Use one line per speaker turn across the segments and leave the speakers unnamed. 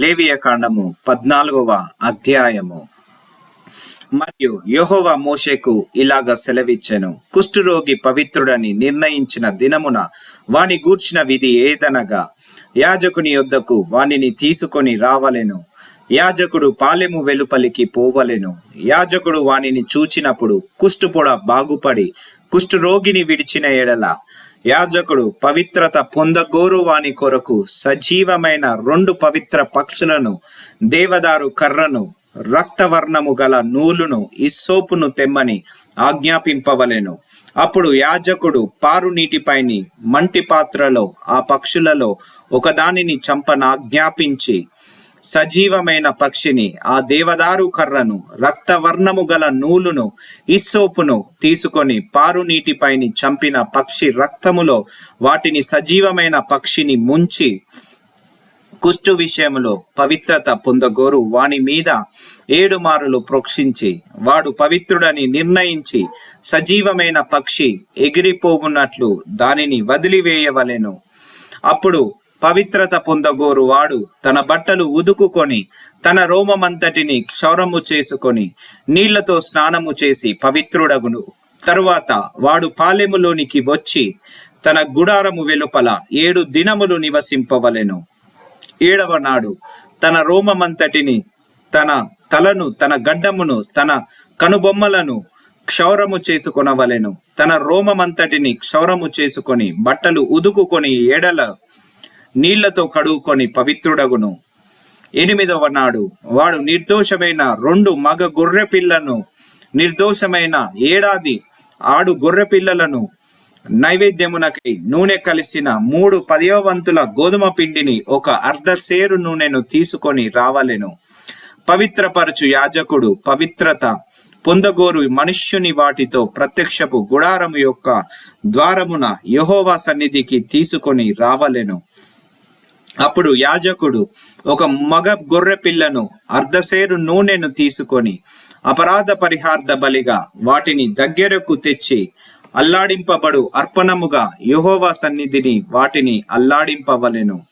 లేవియ కాండము పద్నాలుగవ అధ్యాయము. మరియు యెహోవా మోషేకు ఇలాగ సెలవిచ్చెను కుష్ఠరోగి పవిత్రుడని నిర్ణయించిన దినమున వాని గూర్చిన విధి ఏదనగా యాజకుని యొద్దకు వానిని తీసుకొని రావలెను. యాజకుడు పాలెము వెలుపలికి పోవలెను. యాజకుడు వానిని చూచినప్పుడు కుష్ఠుపొడ బాగుపడి కుష్ఠరోగిని విడిచిన ఎడల యాజకుడు పవిత్రత పొందగోరు వాని కొరకు సజీవమైన రెండు పవిత్ర పక్షులను దేవదారు కర్రను రక్తవర్ణము గల నూలును ఇస్సోపును తెమ్మని ఆజ్ఞాపింపవలెను. అప్పుడు యాజకుడు పారు నీటిపైని మంటి పాత్రలో ఆ పక్షులలో ఒకదానిని చంపన ఆజ్ఞాపించి సజీవమైన పక్షిని ఆ దేవదారు కర్రను రక్తవర్ణము గల నూలును ఇస్సోపును తీసుకొని పారు నీటిపైని చంపిన పక్షి రక్తములో వాటిని సజీవమైన పక్షిని ముంచి కుష్టు విషయంలో పవిత్రత పొందగోరు. వాని మీద ఏడు మారులు ప్రోక్షించి వాడు పవిత్రుడని నిర్ణయించి సజీవమైన పక్షి ఎగిరిపోవున్నట్లు దానిని వదిలివేయవలెను. అప్పుడు పవిత్రత పొందగోరు వాడు తన బట్టలు ఉదుకుకొని తన రోమమంతటిని క్షౌరము చేసుకొని నీళ్ళతో స్నానము చేసి పవిత్రుడగును. తరువాత వాడు పాలెములోనికి వచ్చి తన గుడారము వెలుపల ఏడు దినములు నివసింపవలెను. ఏడవ నాడు తన రోమమంతటిని తన తలను తన గడ్డమును తన కనుబొమ్మలను క్షౌరము చేసుకొనవలెను. తన రోమమంతటిని క్షౌరము చేసుకొని బట్టలు ఉదుకుకొని ఏడల నీళ్ళతో కడుగుకొని పవిత్రుడగును. ఎనిమిదవ నాడు వాడు నిర్దోషమైన రెండు మగ గొర్రె పిల్లను నిర్దోషమైన ఏడాది ఆడు గొర్రె పిల్లలను నైవేద్యమునకై నూనె కలిసిన మూడు పదివ గోధుమ పిండిని ఒక అర్ధసేరు నూనెను తీసుకొని రావలెను. పవిత్రపరచు యాజకుడు పవిత్రత పొందగోరు మనుష్యుని వాటితో ప్రత్యక్షపు గుడారము యొక్క ద్వారమున యహోవా సన్నిధికి తీసుకొని రావలెను. అప్పుడు యాజకుడు ఒక మగ గొర్రె పిల్లను అర్ధసేరు నూనెను తీసుకొని అపరాధ పరిహార్థ బలిగా వాటిని దగ్గరకు తెచ్చి అల్లాడింపబడు అర్పణముగా యుహోవా సన్నిధిని వాటిని అల్లాడింపవలెను.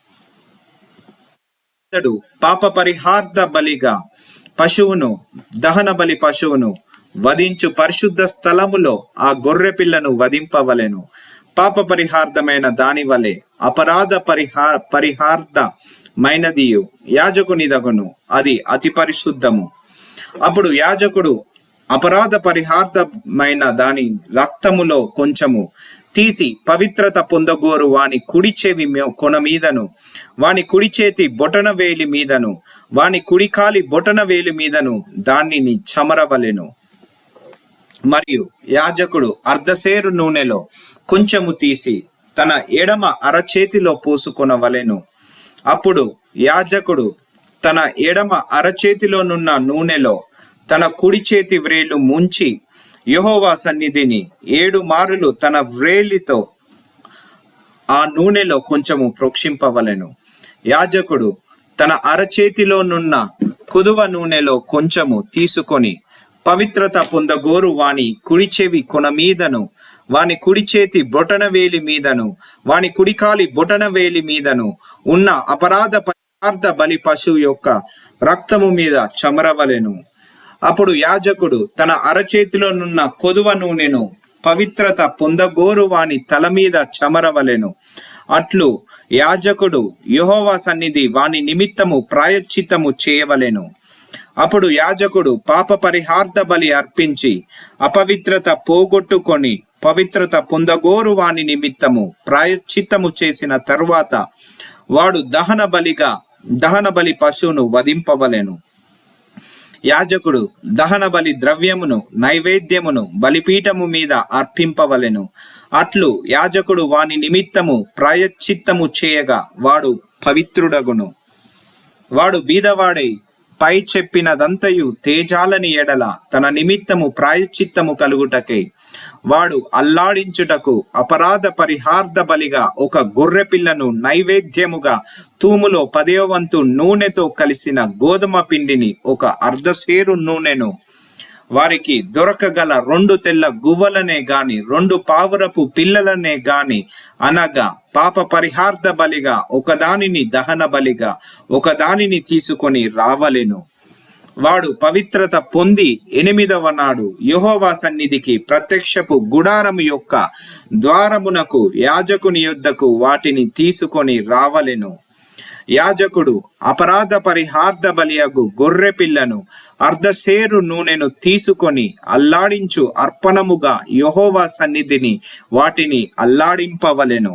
అతడు పాప పరిహార్థ బలిగా పశువును దహన బలి పశువును వధించు పరిశుద్ధ స్థలములో ఆ గొర్రె పిల్లను వధింపవలెను. పాప పరిహార్థమైన దాని వలె అపరాధ పరిహా పరిహార్థమైనదియు. యాజకునిదగును అది అతి పరిశుద్ధము. అప్పుడు యాజకుడు అపరాధ పరిహార్థమైన దాని రక్తములో కొంచెము తీసి పవిత్రత పొందగోరు వాని కుడి చెవి కొన మీదను వాని కుడి చేతి బొటన వేలి మీదను వాని కుడి కాలి బొటన వేలి మీదను దానిని చమరవలెను. మరియు యాజకుడు అర్ధసేరు నూనెలో కొంచెము తీసి తన ఎడమ అరచేతిలో పోసుకొనవలెను. అప్పుడు యాజకుడు తన ఎడమ అరచేతిలోనున్న నూనెలో తన కుడి చేతి వ్రేలు ముంచి యహోవా సన్నిధిని ఏడు మారులు తన వ్రేలితో ఆ నూనెలో కొంచెము ప్రోక్షింపవలెను. యాజకుడు తన అరచేతిలోనున్న కుదువ నూనెలో కొంచెము తీసుకొని పవిత్రత పొందగోరు వాని కుడి చెవి కొన మీదను వాని కుడి చేతి బొటన వేలి మీదను వాని కుడికాలి బొటన వేలి మీదను ఉన్న అపరాధ పదార్థ బలి పశువు యొక్క రక్తము మీద చమరవలెను. అప్పుడు యాజకుడు తన అరచేతిలోనున్న కొదువ నూనెను పవిత్రత పొందగోరు వాని తల మీద చమరవలెను. అట్లు యాజకుడు యహోవా సన్నిధి వాని నిమిత్తము ప్రాయశ్చిత్తము చేయవలెను. అప్పుడు యాజకుడు పాప పరిహార్థ బలి అర్పించి అపవిత్రత పోగొట్టుకొని పవిత్రత పొందగోరు వాని నిమిత్తము ప్రాయశ్చిత్తము చేసిన తరువాత వాడు దహన బలిగా దహన బలి పశువును వధింపవలెను. యాజకుడు దహన బలి ద్రవ్యమును నైవేద్యమును బలిపీఠము మీద అర్పింపవలెను. అట్లు యాజకుడు వాని నిమిత్తము ప్రాయశ్చిత్తము చేయగా వాడు పవిత్రుడగును. వాడు బీదవాడై పై చెప్పినదంతయు తేజాలని ఎడల తన నిమిత్తము ప్రాయశ్చిత్తము కలుగుటకై వాడు అల్లాడించుటకు అపరాధ పరిహార్థ బలిగా ఒక గొర్రె పిల్లను నైవేద్యముగా తూములో పదేవంతు నూనెతో కలిసిన గోధుమ పిండిని ఒక అర్ధసేరు నూనెను వారికి దొరకగల రెండు తెల్ల గువ్వలనే గాని రెండు పావురపు పిల్లలనే గాని అనగా పాప పరిహార్థ బలిగా ఒకదానిని దహన బలిగా ఒకదానిని తీసుకొని రావలెను. వాడు పవిత్రత పొంది ఎనిమిదవ నాడు యహోవా సన్నిధికి ప్రత్యక్షపు గుడారము యొక్క ద్వారమునకు యాజకుని యొద్దకు వాటిని తీసుకొని రావలెను. యాజకుడు అపరాధ పరిహార్థ బలియగు గొర్రె పిల్లను అర్ధసేరు నూనెను తీసుకొని అల్లాడించు అర్పణముగా యహోవా సన్నిధిని వాటిని అల్లాడింపవలెను.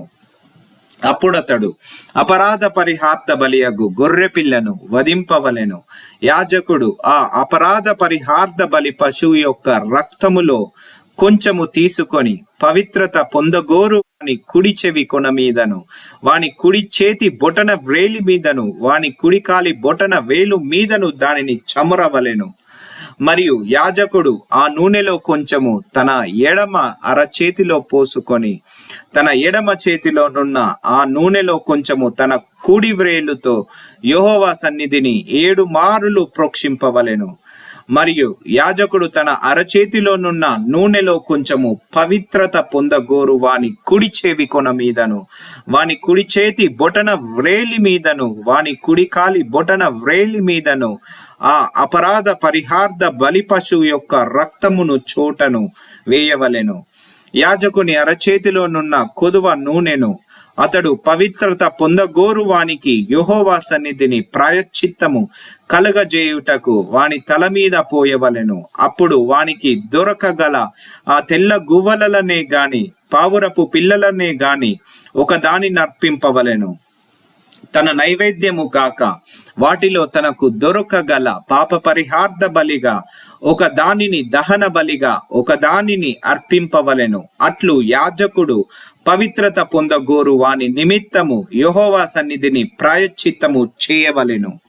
అప్పుడతడు అపరాధ పరిహార్థ బలియగు గొర్రె పిల్లను వధింపవలెను. యాజకుడు ఆ అపరాధ పరిహార్థ బలి పశువు యొక్క రక్తములో కొంచెము తీసుకొని పవిత్రత పొందగోరు వాని కుడి చెవి కొన మీదను వాని కుడి చేతి బొటన వ్రేలి మీదను వాని కుడి కాలి బొటన వేలు మీదను దానిని చమురవలెను. మరియు యాజకుడు ఆ నూనెలో కొంచెము తన ఎడమ అరచేతిలో పోసుకొని తన ఎడమ చేతిలోనున్న ఆ నూనెలో కొంచెము తన కుడి వ్రేలుతో యెహోవా సన్నిధిని ఏడు మారులు ప్రోక్షింపవలెను. మరియు యాజకుడు తన అరచేతిలోనున్న నూనెలో కొంచెము పవిత్రత పొందగోరు వాని కుడి చెవి కొన మీదను వాని కుడి చేతి బొటన వ్రేలి మీదను వాని కుడి కాలి బొటన వ్రేలి మీదను ఆ అపరాధ పరిహార్థ బలి పశువు యొక్క రక్తమును చోటను వేయవలెను. యాజకుని అరచేతిలోనున్న కొదువ నూనెను అతడు పవిత్రత పొందగోరు వానికి యెహోవా సన్నిధిని ప్రాయశ్చిత్తము కలగజేయుటకు వాని తల మీద పోయవలెను. అప్పుడు వానికి దొరకగల ఆ తెల్ల గువ్వలనే గాని పావురపు పిల్లలనే గాని ఒకదాని నర్పింపవలెను. తన నైవేద్యము కాక వాటిలో తనకు దొరకగల పాప పరిహార్థ బలిగా ఒక దానిని దహన బలిగా ఒక దానిని అర్పింపవలెను. అట్లు యాజకుడు పవిత్రత పొందగోరు వాని నిమిత్తము యహోవా సన్నిధిని ప్రాయశ్చిత్తము చేయవలెను.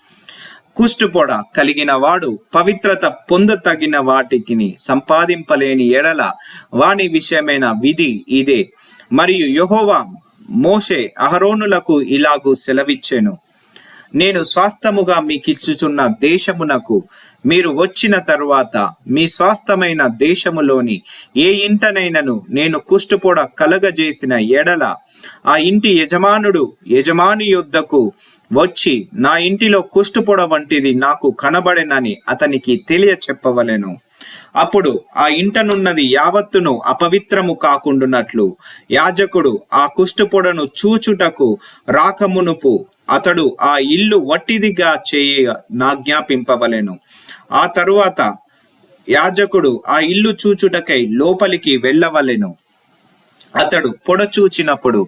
కుష్టుపొడ కలిగిన వాడు పవిత్రత పొందతగిన వాటికి సంపాదింపలేని ఎడల వాని విషయమైన విధి ఇదే. మరియు యహోవా మోషే అహరోనులకు ఇలాగూ సెలవిచ్చెను. నేను స్వాస్థముగా మీకిచ్చుచున్న దేశమునకు మీరు వచ్చిన తరువాత మీ స్వాస్థమైన దేశములోని ఏ ఇంటనైనను నేను కుష్టుపొడ కలగజేసిన ఎడల ఆ ఇంటి యజమానుడు యజమాని యొద్దకు వచ్చి నా ఇంటిలో కుష్టుపొడ వంటిది నాకు కనబడెనని అతనికి తెలియ చెప్పవలెను అప్పుడు ఆ ఇంటనున్నది యావత్తును అపవిత్రము కాకుండునట్లు యాజకుడు ఆ కుష్టుపొడను చూచుటకు రాకమునుపు అతడు ఆ ఇల్లు వట్టిదిగా చేయ నాజ్ఞాపింపవలెను ఆ తరువాత యాజకుడు ఆ ఇల్లు చూచుటకై లోపలికి వెళ్ళవలెను. అతడు పొడ చూచినప్పుడు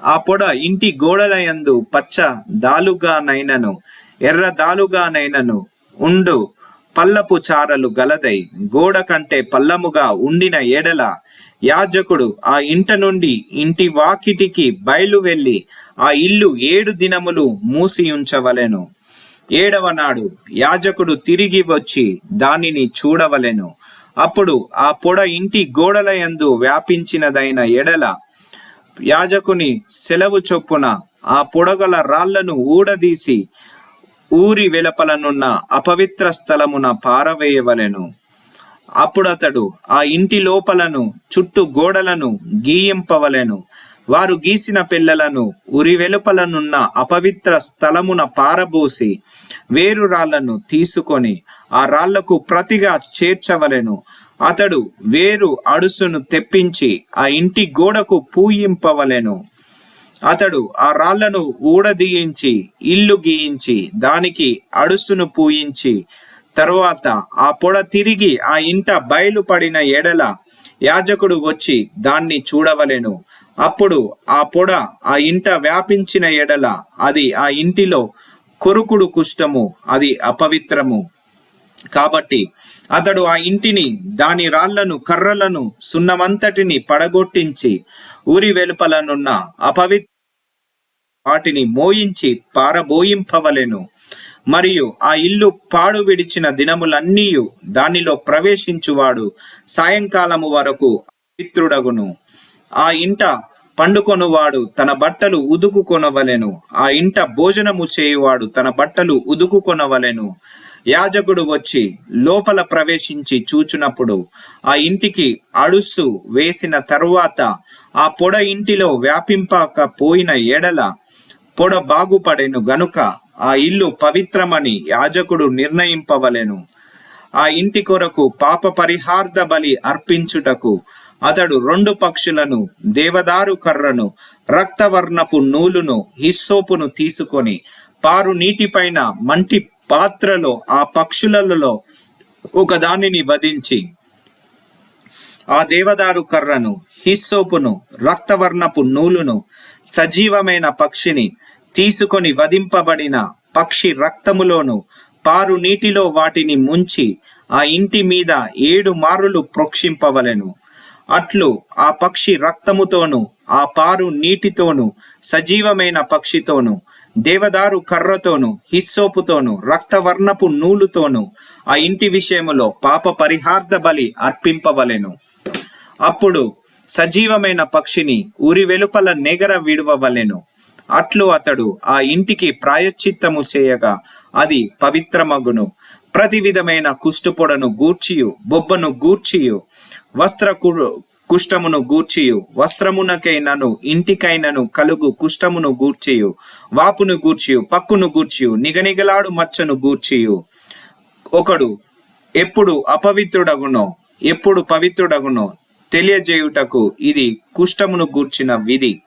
ఆ పొడ ఇంటి గోడలయందు పచ్చ దాలుగానైనను ఎర్ర దాలుగానైనను ఉండు. పల్లపు చారలు గలదై గోడ కంటే పల్లముగా ఉండిన ఎడల యాజకుడు ఆ ఇంట నుండి ఇంటి వాకిటికి బయలు వెళ్ళి ఆ ఇల్లు ఏడు దినములు మూసి ఉంచవలెను ఏడవ నాడు యాజకుడు తిరిగి వచ్చి దానిని చూడవలెను. అప్పుడు ఆ పొడ ఇంటి గోడల యందు వ్యాపించినదైన ఎడల యాజకుని సెలవు చొప్పున ఆ పొడగల రాళ్ళను ఊడదీసి ఊరి వెలపలనున్న అపవిత్ర స్థలమున పారవేయవలెను. అప్పుడతడు ఆ ఇంటి లోపలను చుట్టూ గోడలను గీయింపవలెను. వారు గీసిన పిల్లలను ఉరి వెలుపలనున్న అపవిత్ర స్థలమున పారబోసి వేరు రాళ్ళను తీసుకొని ఆ రాళ్ళకు ప్రతిగా చేర్చవలెను. అతడు వేరు అడుసును తెప్పించి ఆ ఇంటి గోడకు పూయింపవలెను. అతడు ఆ రాళ్ళను ఊడదీయించి ఇల్లు గీయించి దానికి అడుసును పూయించి తరువాత ఆ పొడ తిరిగి ఆ ఇంట బయలుపడిన ఎడల యాజకుడు వచ్చి దాన్ని చూడవలెను. అప్పుడు ఆ పొడ ఆ ఇంట వ్యాపించిన ఎడల అది ఆ ఇంటిలో కొరుకుడు కుష్టము అది అపవిత్రము. కాబట్టి అతడు ఆ ఇంటిని దాని రాళ్ళను కర్రలను సున్నమంతటిని పడగొట్టించి ఊరి వెలుపలనున్న అపవిత్ర వాటిని మోయించి పారబోయింపవలెను. మరియు ఆ ఇల్లు పాడు విడిచిన దినములన్నీ దానిలో ప్రవేశించువాడు సాయంకాలము వరకు పవిత్రుడగును ఆ ఇంట పండుకొనువాడు తన బట్టలు ఉదుకు కొనవలెను ఆ ఇంట భోజనము చేయువాడు తన బట్టలు ఉదుకు కొనవలెను యాజకుడు వచ్చి లోపల ప్రవేశించి చూచునప్పుడు ఆ ఇంటికి అడుసు వేసిన తరువాత ఆ పొడ ఇంటిలో వ్యాపింపకపోయిన ఎడల పొడ బాగుపడెను గనుక ఆ ఇల్లు పవిత్రమని యాజకుడు నిర్ణయింపవలెను. ఆ ఇంటి కొరకు పాప పరిహార్థ బలి అర్పించుటకు అతడు రెండు పక్షులను దేవదారు కర్రను రక్తవర్ణపు నూలును హిస్సోపును తీసుకొని పారు నీటిపైన మంటి పాత్రలో ఆ పక్షులలో ఒకదానిని వధించి ఆ దేవదారు కర్రను హిస్సోపును రక్తవర్ణపు నూలును సజీవమైన పక్షిని తీసుకొని వధింపబడిన పక్షి రక్తములోను పారు నీటిలో వాటిని ముంచి ఆ ఇంటి మీద ఏడు మారులు ప్రోక్షింపవలెను. అట్లు ఆ పక్షి రక్తముతోను ఆ పారు నీటితోను సజీవమైన పక్షితోను దేవదారు కర్రతోను హిస్సోపుతోను రక్తవర్ణపు నూలుతోను ఆ ఇంటి విషయములో పాప పరిహార్థ బలి అర్పింపవలెను. అప్పుడు సజీవమైన పక్షిని ఊరి వెలుపల నెగర విడువవలెను. అట్లు అతడు ఆ ఇంటికి ప్రాయశ్చిత్తము చేయగా అది పవిత్రమగును. ప్రతి విధమైన కుష్టుపొడను గూర్చియు బొబ్బను గూర్చియు వస్త్ర కుష్టమును గూర్చియు. వస్త్రమునకైనను ఇంటికైనను కలుగు కుష్టమును గూర్చియు. వాపును గూర్చియు పక్కును గూర్చియు నిగనిగలాడు మచ్చను గూర్చియు. ఒకడు ఎప్పుడు అపవిత్రుడగునో ఎప్పుడు పవిత్రుడగునో తెలియజేయుటకు ఇది కుష్టమును గూర్చిన విధి.